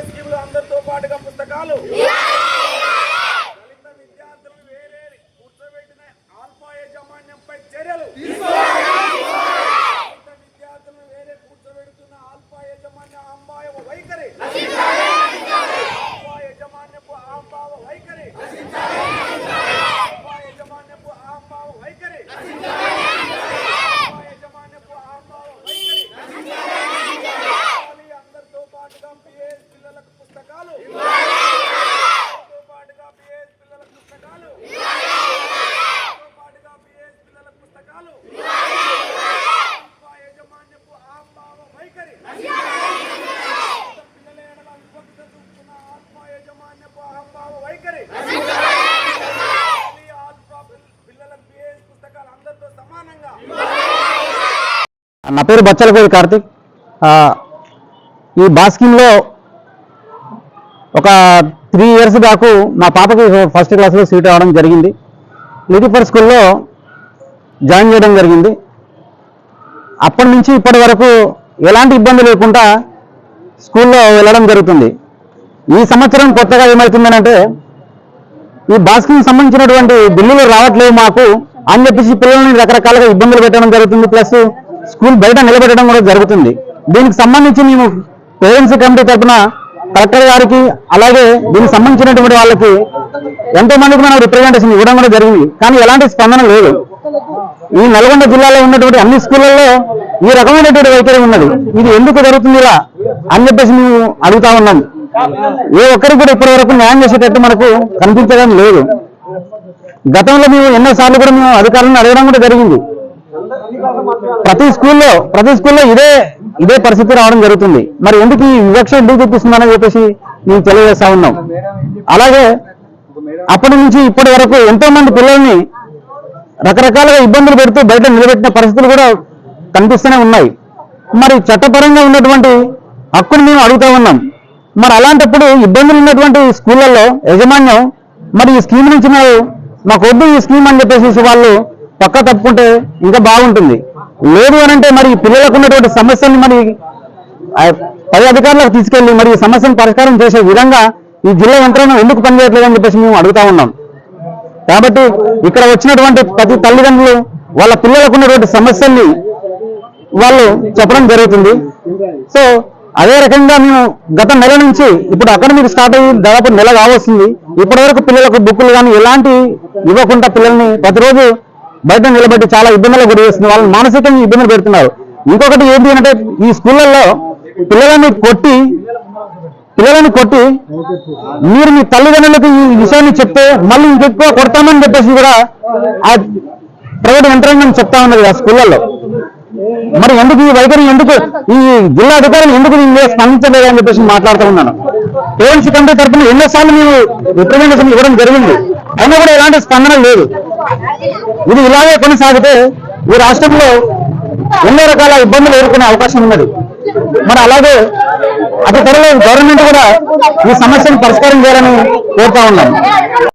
స్కీములు అందరితో పాటుగా పుస్తకాలు? నా పేరు బచ్చలపూడి కార్తిక్. ఈ బాస్కిన్లో ఒక త్రీ ఇయర్స్ దాకు మా పాపకి ఫస్ట్ క్లాస్లో సీట్ రావడం జరిగింది. లిటిఫర్ స్కూల్లో జాయిన్ చేయడం జరిగింది. అప్పటి నుంచి ఇప్పటి వరకు ఎలాంటి ఇబ్బంది లేకుండా స్కూల్లో వెళ్ళడం జరుగుతుంది. ఈ సంవత్సరం కొత్తగా ఏమవుతుందనంటే ఈ బాస్కింగ్ సంబంధించినటువంటి బిల్లులు రావట్లేవు మాకు అని చెప్పేసి పిల్లల్ని రకరకాలుగా ఇబ్బందులు పెట్టడం జరుగుతుంది. ప్లస్ స్కూల్ బయట నిలబెట్టడం కూడా జరుగుతుంది. దీనికి సంబంధించి మేము పేరెంట్స్ కమిటీ తరఫున కలెక్టర్ గారికి అలాగే దీనికి సంబంధించినటువంటి వాళ్ళకి ఎంతో మందికి మనం రిప్రజెంటేషన్ ఇవ్వడం కూడా జరిగింది. కానీ ఎలాంటి స్పందన లేదు. ఈ నల్గొండ జిల్లాలో ఉన్నటువంటి అన్ని స్కూళ్ళల్లో ఈ రకమైనటువంటి వైఖరి ఉన్నది. ఇది ఎందుకు జరుగుతుంది ఇలా అని చెప్పేసి మేము అడుగుతా ఉన్నాం. ఏ ఒక్కరికి కూడా ఇప్పటి వరకు న్యాయం చేసేటట్టు మనకు కనిపించడం లేదు. గతంలో మేము ఎన్నోసార్లు కూడా మేము అధికారులను అడగడం కూడా జరిగింది. ప్రతి స్కూల్లో ప్రతి స్కూల్లో ఇదే ఇదే పరిస్థితి రావడం జరుగుతుంది. మరి ఎందుకు ఈ వివక్ష ఎందుకు చూపిస్తుందని చెప్పేసి మేము తెలియజేస్తా ఉన్నాం. అలాగే అప్పటి నుంచి ఇప్పటి వరకు ఎంతో మంది పిల్లల్ని రకరకాలుగా ఇబ్బందులు పెడుతూ బయట నిలబెట్టిన పరిస్థితులు కూడా కనిపిస్తూనే ఉన్నాయి. మరి చట్టపరంగా ఉన్నటువంటి హక్కును మేము అడుగుతూ ఉన్నాం. మరి అలాంటప్పుడు ఇబ్బందులు ఉన్నటువంటి స్కూళ్ళల్లో యాజమాన్యం మరి ఈ స్కీమ్ నుంచి మరి మాకు వద్దు ఈ స్కీమ్ అని చెప్పేసి వాళ్ళు పక్క తప్పుకుంటే ఇంకా బాగుంటుంది. లేదు అని అంటే మరి పిల్లలకు ఉన్నటువంటి సమస్యల్ని మరి పై అధికారులకు తీసుకెళ్ళి మరి ఈ సమస్యను పరిష్కారం చేసే విధంగా ఈ జిల్లా యంత్రాంగం ఎందుకు పనిచేయట్లేదని చెప్పేసి మేము అడుగుతా ఉన్నాం. కాబట్టి ఇక్కడ వచ్చినటువంటి ప్రతి తల్లిదండ్రులు వాళ్ళ పిల్లలకు ఉన్నటువంటి సమస్యల్ని వాళ్ళు చెప్పడం జరుగుతుంది. సో అదే రకంగా మేము గత నెల నుంచి ఇప్పుడు అకాడమిక్ స్టార్ట్ అయ్యి దాదాపు నెల కావస్తుంది. ఇప్పటి వరకు పిల్లలకు బుక్కులు కానీ ఎలాంటి ఇవ్వకుండా పిల్లల్ని ప్రతిరోజు బయట నిలబెట్టి చాలా ఇబ్బందులకు గురి చేస్తుంది వాళ్ళని మానసికంగా ఇబ్బందులు పెడుతున్నారు. ఇంకొకటి ఏంటి అంటే ఈ స్కూళ్ళల్లో పిల్లలని కొట్టి పిల్లలని కొట్టి మీరు మీ తల్లిదండ్రులకు ఈ విషయాన్ని చెప్తే మళ్ళీ ఇంకెక్కువ కొడతామని చెప్పేసి కూడా ఆ ప్రైవేట్ ఎంటర్టైన్మెంట్ చెప్తా ఉన్నది ఆ స్కూళ్ళల్లో. మరి ఎందుకు ఈ వైఖరి ఎందుకు? ఈ జిల్లా అధికారులు ఎందుకు దీని స్పందించలేదు అని చెప్పేసి మాట్లాడుతూ ఉన్నాను. పేరెంట్స్ కమిటీ తరఫున ఎన్నోసార్లు మేము రిప్రజెంటేషన్ ఇవ్వడం జరిగింది. అయినా కూడా ఎలాంటి స్పందన లేదు. ఇది ఇలాగే కొనసాగితే ఈ రాష్ట్రంలో ఎన్నో రకాల ఇబ్బందులు ఎదుర్కొనే అవకాశం ఉన్నది. మరి అలాగే అతి త్వరలో గవర్నమెంట్ కూడా ఈ సమస్యను పరిష్కారం చేయాలని కోరుతా ఉన్నాం